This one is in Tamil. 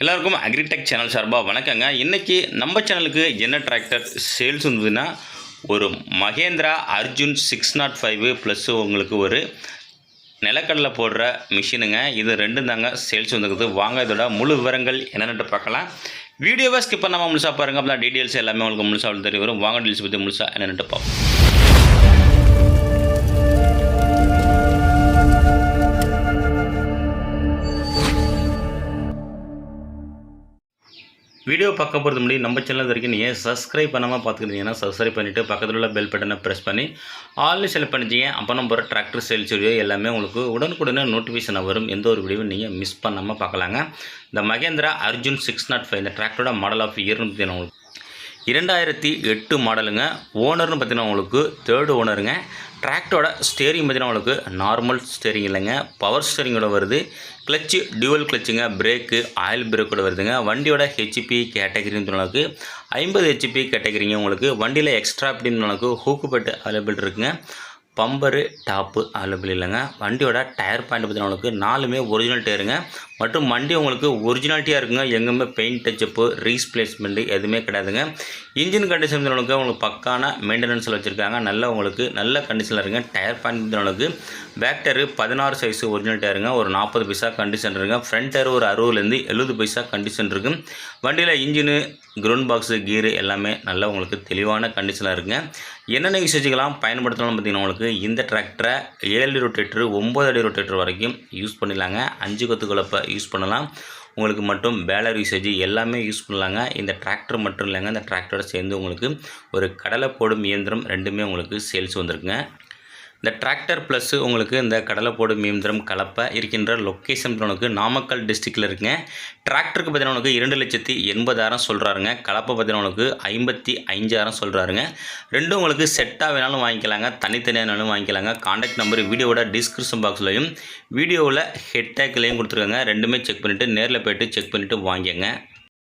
எல்லாருக்கும் அக்ரிடெக் சேனல் சார்பாக வணக்கங்க. இன்றைக்கி நம்ம சேனலுக்கு என்ன டிராக்டர் சேல்ஸ் வந்ததுன்னா ஒரு Mahindra Arjun six nought five plus உங்களுக்கு ஒரு நிலக்கடலை போடுற மிஷினுங்க இது ரெண்டும் தாங்க சேல்ஸ் வந்துருக்குது. வாங்க இதோட முழு விவரங்கள் என்னென்னு பார்க்கலாம். வீடியோவை ஸ்கிப் பண்ணாமல் முழுசாக பாருங்கள் அப்போ டீட்டெயில்ஸ் எல்லாமே உங்களுக்கு முழுசாக தெரிய வரும். வாங்க டீல்ஸ் பற்றி முழுசாக என்னென்னு பார்ப்போம். வீடியோ பார்க்க போகிறது முன்னாடி நம்ம சேனல் வரைக்கும் நீங்கள் சப்ஸ்கிரைப் பண்ணாமல் பார்த்துக்கிட்டீங்கன்னா சப்ஸ்கிரைப் பண்ணிவிட்டு பக்கத்தில் உள்ள பெல் பட்டனை ப்ரெஸ் பண்ணி ஆல்னு செலக்ட் பண்ணிச்சிங்க அப்போ நம்ம போகிற டிராக்டர் சேல்ஸ் வீடியோ எல்லாமே உங்களுக்கு உடனுக்குடனே நோட்டிஃபிகேஷன் வரும். எந்த ஒரு வீடியோவும் நீங்கள் மிஸ் பண்ணாமல் பார்க்கலாங்க. இந்த Mahindra Arjun six nought five இந்த டிராக்டரோட மாடல் ஆஃப் இயர்னு உங்களுக்கு இரண்டாயிரத்தி எட்டு மாடலுங்க. ஓனர்னு பார்த்தீங்கன்னா உங்களுக்கு தேர்டு ஓனருங்க டிராக்டரோட ஸ்டேரிங் பார்த்தீங்கன்னா உங்களுக்கு நார்மல் ஸ்டேரிங் இல்லைங்க. பவர் ஸ்டேரிங்கோட வருது. கிளச்சு டியூவல் கிளச்சுங்க பிரேக்கு ஆயில் பிரேக்கோட வருதுங்க. வண்டியோட ஹெச்பி கேட்டகரின்னு சொன்னாலுக்கு ஐம்பது ஹெச்பி கேட்டகரிங்க உங்களுக்கு. வண்டியில் எக்ஸ்ட்ரா அப்படின்னு உங்களுக்கு ஹூக்கு பெட்டு அவைலபிள் இருக்குங்க. பம்பரு டாப்பு அவைலபிள் இல்லைங்க. வண்டியோட டயர் பாயிண்ட் பார்த்தீங்கன்னா உங்களுக்கு நாலுமே ஒரிஜினல் டயருங்க மற்றும் வண்டி உங்களுக்கு ஒரிஜினாலிட்டியாக இருக்குங்க. எங்கேயுமே பெயிண்ட் டச்சப்பு ரீஸ்பிளேஸ்மெண்ட்டு எதுவுமே கிடையாதுங்க. இன்ஜின் கண்டிஷன் உங்களுக்கு உங்களுக்கு பக்கான மெயின்டெனன்ஸில் வச்சுருக்காங்க. நல்ல உங்களுக்கு நல்ல கண்டிஷனில் இருங்க டயர் பாயிண்ட் உங்களுக்கு பேக் டயரு பதினாறு சைஸ் ஒரிஜினல் டயருங்க ஒரு நாற்பது பைசா கண்டிஷன் இருக்குங்க. ஃப்ரண்ட் டயர் ஒரு அறுபதுலேருந்து எழுபது பைசா கண்டிஷன் இருக்குது வண்டியில் இன்ஜினு க்ரௌண்ட் பாக்ஸு கீரு எல்லாமே நல்லா உங்களுக்கு தெளிவான கண்டிஷனில் இருக்குங்க. என்னென்ன யூசேஜுக்கெல்லாம் பயன்படுத்தணும்னு பார்த்தீங்கன்னா உங்களுக்கு இந்த டிராக்டரை ஏழு ரொட்டேட்டர் ஒம்பது அடி ரொட்டேட்டர் வரைக்கும் யூஸ் பண்ணிடலாங்க. அஞ்சு கொத்து குழப்பை யூஸ் பண்ணலாம். உங்களுக்கு மட்டும் பேலர் யூசேஜ் எல்லாமே யூஸ் பண்ணலாங்க. இந்த டிராக்டர் மட்டும் இல்லைங்க. இந்த டிராக்டரோட சேர்ந்து உங்களுக்கு ஒரு கடலை போடும் இயந்திரம் ரெண்டுமே உங்களுக்கு சேல்ஸ் வந்திருக்குங்க. இந்த டிராக்டர் ப்ளஸ்ஸு உங்களுக்கு இந்த கடலைப்போடு போடும் கலப்பை இருக்கின்ற லொக்கேஷன் உனக்கு நாமக்கல் டிஸ்ட்ரிக்டில் இருக்குங்க. டிராக்டருக்கு பார்த்தீங்கன்னா உனக்கு இரண்டு லட்சத்தி எண்பதாயிரம் சொல்கிறாருங்க கலப்பை பார்த்தீங்கன்னா உனக்கு ஐம்பத்தி அஞ்சாயிரம் சொல்கிறாருங்க ரெண்டும் உங்களுக்கு செட்டாக வேணாலும் வாங்கிக்கலாங்க. தனித்தனியாக வேணாலும் வாங்கிக்கலாங்க. காண்டாக்ட் நம்பர் வீடியோவோட டிஸ்கிரிப்ஷன் பாக்ஸ்லையும் வீடியோவில் ஹெட் டேக்லையும் கொடுத்துருக்காங்க. ரெண்டுமே செக் பண்ணிவிட்டு நேரில் போய்ட்டு செக் பண்ணிவிட்டு வாங்கிங்க